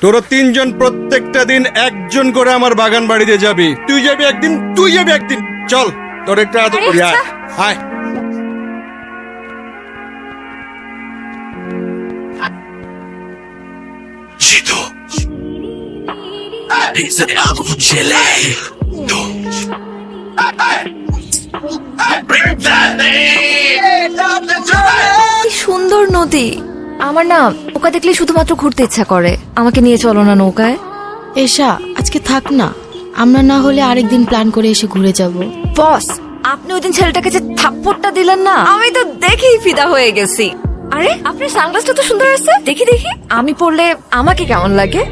তোরা তিনজন প্রত্যেকটা দিন একজন করে আমার বাগান বাড়িতে যাবি। তুই যাবি একদিন তুই যাবি একদিন। চল তোর একটা আদর করি আয়. Bring that সুন্দর নদী। আমার না নৌকা দেখলে শুধুমাত্র ঘুরতে ইচ্ছা করে। আমাকে নিয়ে চলো না নৌকায়। এসা আজকে থাক না। আমরা না হলে আরেকদিন প্ল্যান করে এসে ঘুরে যাব। বস আপনি ওই দিন ছেলেটাকে যে থাপ্পড়টা দিলেন না? আমি তো দেখেই ফিদা হয়ে গেছি। আরে আপনার সানগ্লাসটা তো সুন্দর আছে। দেখি দেখি। আমি পড়লে আমাকে কেমন লাগে?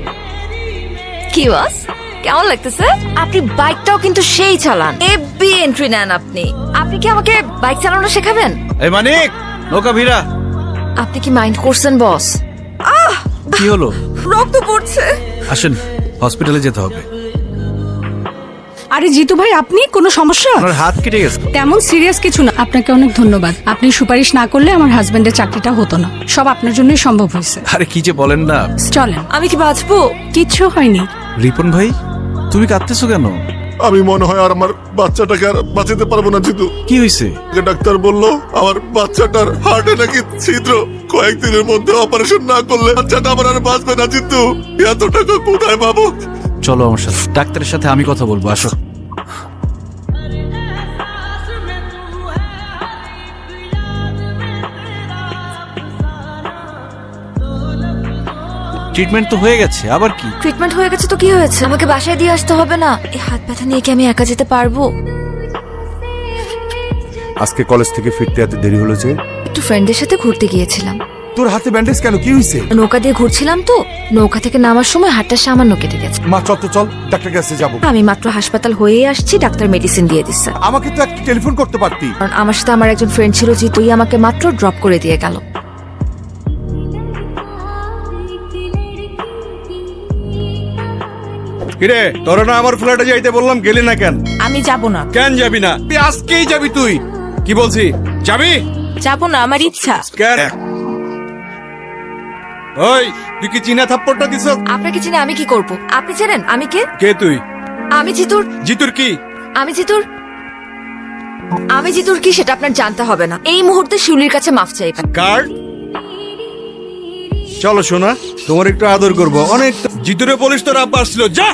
কি বস? কেমন লাগতেছে? আপনি বাইকটাও কিন্তু সেই চালান। এবি এন্ট্রি নেন আপনি। আপনি কি আমাকে বাইক চালানো শেখাবেন? এই মানিক নৌকা ভিড়া। আপনি কি মাইন্ড করছেন বস? আহ! কি হলো? রক্ত পড়ছে। আসেন হসপিটালে যেতে হবে। আরে জিতু ভাই আপনি? কোনো সমস্যা? আপনার হাত কেটে গেছে। তেমন সিরিয়াস কিছু না। আপনাকে অনেক ধন্যবাদ। আপনি সুপারিশ না করলে আমার হাজবেন্ডের চাকরিটা হতো না। সব আপনার জন্যই সম্ভব হয়েছে। আরে কি যে বলেন না। চলেন। আমি কি বাঁচবো? কিচ্ছু হয়নি। রিপন ভাই তুমি কাঁদতেছো কেন? আমি মনে হয় আর আমার বাচ্চাটাকে আর বাঁচাতে পারব না জিতু। কি হয়েছে ডাক্তার বলল আমার বাচ্চাটার হার্টে নাকি ছিদ্র। কয়েকদিনের মধ্যে অপারেশন না করলে বাচ্চাটা আমার আর বাঁচবে না জিতু। এত টাকা কোথায় পাবো? চলো আমার সাথে। ডাক্তারের সাথে আমি কথা বলব আসো। ট্রিটমেন্ট তো হয়ে গেছে আবার কি? ট্রিটমেন্ট হয়ে গেছে তো কি হয়েছে? আমাকে বাসায় দিয়ে আসতে হবে না। এই হাত ব্যথা নিয়ে কি আমি একা যেতে পারব? আজকে কলেজ থেকে ফিরতে এত দেরি হলো যে? একটু ফ্রেন্ডদের সাথে ঘুরতে গিয়েছিলাম। তোর হাতে ব্যান্ডেজ কেন? কি হয়েছে নৌকা দিয়ে ঘুরছিলাম তো। নৌকা থেকে নামার সময় হাতটা সামান্য কেটে গেছে। মা চল তো চল ডাক্তার কাছে যাব। আমি মাত্র হাসপাতাল হয়েই আসছি ডাক্তার মেডিসিন দিয়ে দিচ্ছে আমাকে তো একটা টেলিফোন করতে পারতি। কারণ আমার সাথে আমার একজন ফ্রেন্ড ছিল যে তুই আমাকে মাত্র ড্রপ করে দিয়ে গেল। কিরে তোরা না আমার ফ্ল্যাটে যাইতে বললাম গেলি না কেন? আমি যাব না। কেন যাবি না? তুই আজকেই যাবি তুই। কি বলছি? যাবি? যাব না আমার ইচ্ছা। কেন? ওই তুই কি চীনা থাপ্পড়টা দিছ আপনাকে চিনে আমি কি করব? আপনি চেনেন আমি কে? কে তুই? আমি জিতুর। জিতুর কি? আমি জিতুর। আমি জিতুর কি সেটা আপনার জানতে হবে না। এই মুহূর্তে শিউলির কাছে মাফ চাইবেন কার্ড চলো শোনা তোমার একটু আদর করব। অনেক জিতুরে পুলিশ তোর আব্বা আসছিল যা!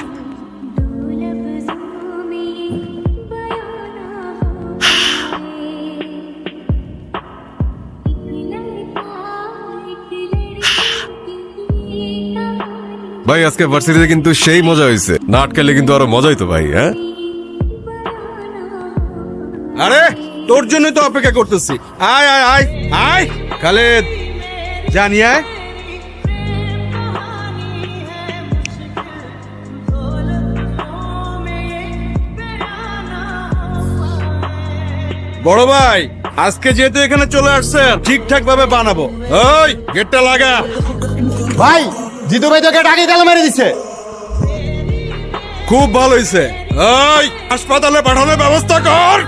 ভাই আজকে ভার্সিটিতে কিন্তু সেই মজা হয়েছে। না আটকালে কিন্তু আরও মজা হইতো ভাই হ্যাঁ? আরে তোর জন্য তো অপেক্ষা করতেছি। আয় আয় আয় আয়। খালেদ জানি আয়। বড় ভাই আজকে যেহেতু এখানে চলে আসছে ঠিকঠাক ভাবে বানাবো। ওই গেটটা লাগা। ভাই জিতু ভাই তোকে ডাকি তালা মেরে দিছে। খুব ভালো হয়েছে হাসপাতালে পাঠানোর ব্যবস্থা কর।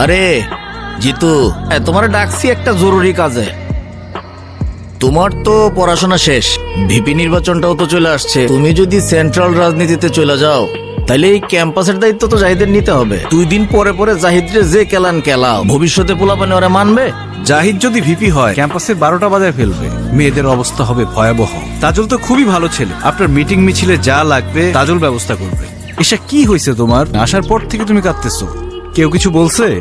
আরে, জিতু তোমার ডাকছি একটা জরুরি কাজে। তোমার তো পড়াশোনা শেষ, ভিপি নির্বাচনটাও তো চলে আসছে। তুমি যদি সেন্ট্রাল রাজনীতিতে চলে যাও, তাহলে এই ক্যাম্পাসের দায়িত্ব তো জাহিদের নিতে হবে। দুই দিন পরে পরে জাহিদরে যে কেলান কেলাও। ভবিষ্যতে পোলাপানে ওরা মানবে? জাহিদ যদি ভিপি হয়, ক্যাম্পাসে বারোটা বাজায় ফেলবে। মেয়েদের অবস্থা হবে ভয়াবহ। তাজল তো খুবই ভালো ছেলে। আপনার মিটিং মিছিলে যা লাগবে, তাজুল ব্যবস্থা করবে। এসা কি হয়েছে তোমার? আসার পর থেকে তুমি কাঁদতেছো। কেউ কিছু বলছে?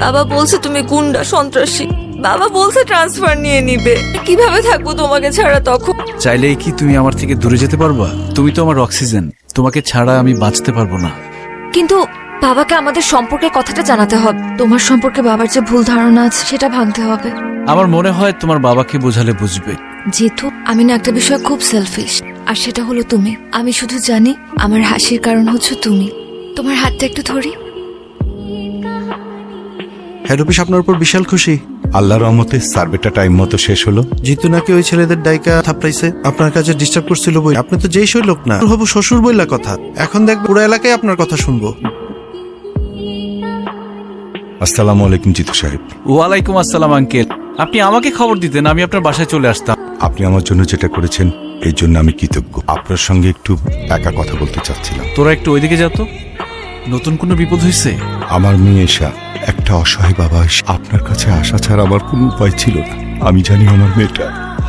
বাবা বলছে তুমি গুন্ডা সন্ত্রাসী। বাবা বলছে ট্রান্সফার নিয়ে নিবে। কীভাবে থাকব তোমাকে ছাড়া তখন? চাইলে কি তুমি আমার থেকে দূরে যেতে পারবা? তুমি তো আমার অক্সিজেন। তোমাকে ছাড়া আমি বাঁচতে পারব না। কিন্তু বাবাকে আমাদের সম্পর্কে কথাটা জানাতে হবে। তোমার সম্পর্কে বাবার যে ভুল ধারণা আছে সেটা ভাঙতে হবে। আমার মনে হয় তোমার বাবাকে বোঝালে বুঝবে। যেহেতু আমি না একটা বিষয় খুব সেলফিশ আর সেটা হলো তুমি। আমি শুধু জানি আমার হাসির কারণ হচ্ছে তুমি। তোমার হাতটা একটু ধরি। হেড অফিস আপনার উপর বিশাল খুশি। আল্লাহ রহমতে সার্ভেটা টাইম মতো শেষ হলো। জিতু নাকি ওই ছেলেদের ডাইকা থাপড়াইছে? আপনার কাছে ডিস্টার্ব করছিল বই। আপনি তো যেই সই লোক না হবু শ্বশুর বইলা কথা। এখন দেখ পুরো এলাকায় আপনার কথা শুনব। আসসালামু আলাইকুম জিতু সাহেব। ওয়ালাইকুম আসসালাম আঙ্কেল। আপনি আমাকে খবর দিতেন আমি আপনার বাসায় চলে আসতাম। আপনি আমার জন্য যেটা করেছেন এই জন্য আমি কৃতজ্ঞ। আপনার সঙ্গে একটু একা কথা বলতে চাচ্ছিলাম। তোরা একটু ওইদিকে যা তো। নতুন কোনো বিপদ হয়েছে? আমার মেয়ে এসা একটা অসহায় বাবা আপনার কাছে আসা ছাড়া আমার কোনো উপায় ছিল না। আমি জানি আমার মেয়েটা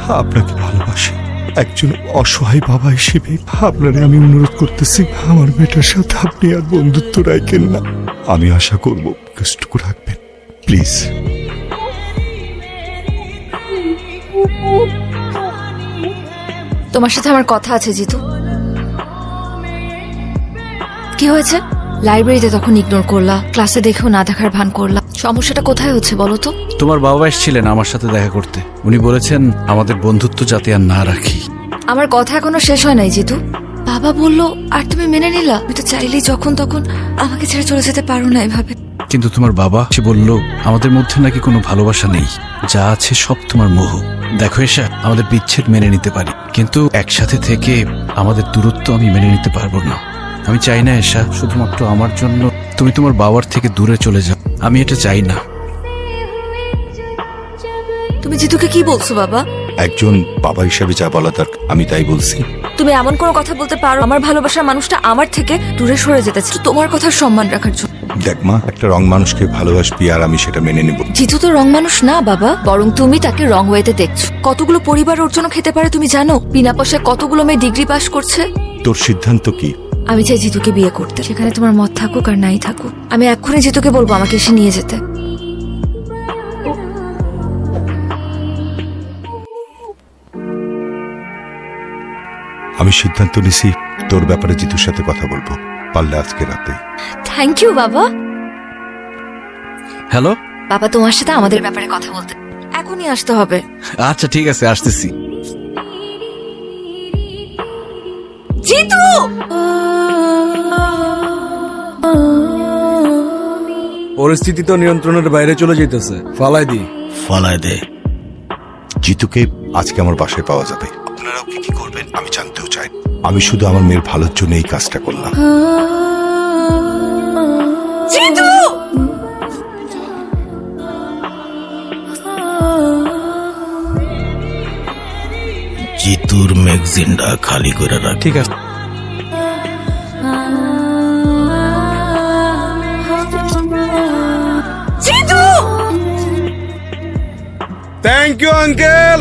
আপনাকে ভালোবাসে। একজন অসহায় বাবা হিসেবে আপনারে আমি অনুরোধ করতেছি আমার মেয়েটার সাথে আপনি আর বন্ধুত্ব রাখেন না। আমি আশা করব কষ্টটুকু রাখবেন প্লিজ। তোমার সাথে আমার কথা আছে জিতু। কি হয়েছে? লাইব্রেরিতে তখন ইগনোর করলা ক্লাসে দেখেও না দেখার ভান করলা। সমস্যাটা কোথায় হচ্ছে বলো তো? তোমার বাবা এসেছিলেন আমার সাথে দেখা করতে। উনি বলেছেন আমাদের বন্ধুত্ব যাতে আর না রাখি। আমার কথা এখনও শেষ হয় নাই জিতু। বাবা বলল আর তুমি মেনে নিলা? তুমি তো চাইলেই যখন তখন আমাকে ছেড়ে চলে যেতে পারো না এভাবে। কিন্তু তোমার বাবা সে বলল আমাদের মধ্যে নাকি কোনো ভালোবাসা নেই। যা আছে সব তোমার মোহ। দেখো এসা আমাদের বিচ্ছেদ মেনে নিতে পারি। কিন্তু একসাথে থেকে আমাদের দূরত্ব আমি মেনে নিতে পারব না। আমি চাই না এসা শুধুমাত্র আমার জন্য তুমি তোমার বাবার থেকে দূরে চলে যাও। আমি এটা চাই না। তুমি জিতুকে কি বলছো বাবা? একজন বাবা হিসেবে যা বলা দরকার আমি তাই বলছি। তুমি এমন কোনো কথা বলতে পারো আমার ভালোবাসার মানুষটা আমার থেকে দূরে সরে যেতে চায়, তোমার কথা সম্মান রাখার জন্য। দেখ মা একটা রং মানুষকে ভালোবাসবি আর আমি সেটা মেনে নেব। জিতু তো রং মানুষ না বাবা। বরং তুমি তাকে রং ওয়েতে দেখছ। কতগুলো পরিবার ওর জন্য খেতে পারে তুমি জানো? বিনা পয়সায় কতগুলো মেয়ে ডিগ্রি পাস করছে? তোর সিদ্ধান্ত কি? আমি চাই জিতুকে বিয়ে করতে। সেখানে তোমার মত থাকুক আর নাই থাকুক। আমি এক্ষুনি জিতুকে বলব আমাকে এসে নিয়ে যেতে। আমি সিদ্ধান্ত নিছি তোর ব্যাপারে জিতুর সাথে কথা বলব। পারলে আজকে রাতে। থ্যাংক ইউ বাবা। হ্যালো বাবা তোমার সাথে আমাদের ব্যাপারে কথা বলতে। এখনই আসতে হবে। আচ্ছা ঠিক আছে আসতেছি। জিতু! পরিস্থিতি তো নিয়ন্ত্রণের বাইরে চলে যেতেছে ফালাই দি। ফালায় দে। জিতুকে আজকে আমার বাসায় পাওয়া যাবে। আপনারাও কি কি করবেন আমি জানতেও চাই। আমি শুধু আমার মেয়ের ভালোর জন্য এই কাজটা করলাম। জিতু! জিতুর ম্যাগজিনটা খালি করে রাখ। ঠিক আছে। থ্যাংক ইউ আঙ্কেল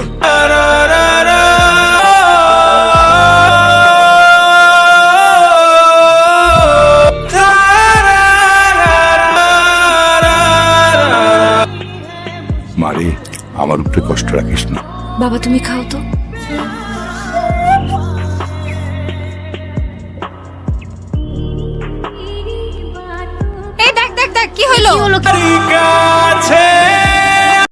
মারে আমার উপরে কষ্ট রাখিস না। বাবা তুমি খাও তো। এই দেখ দেখ দেখ কি হলো? কি হলো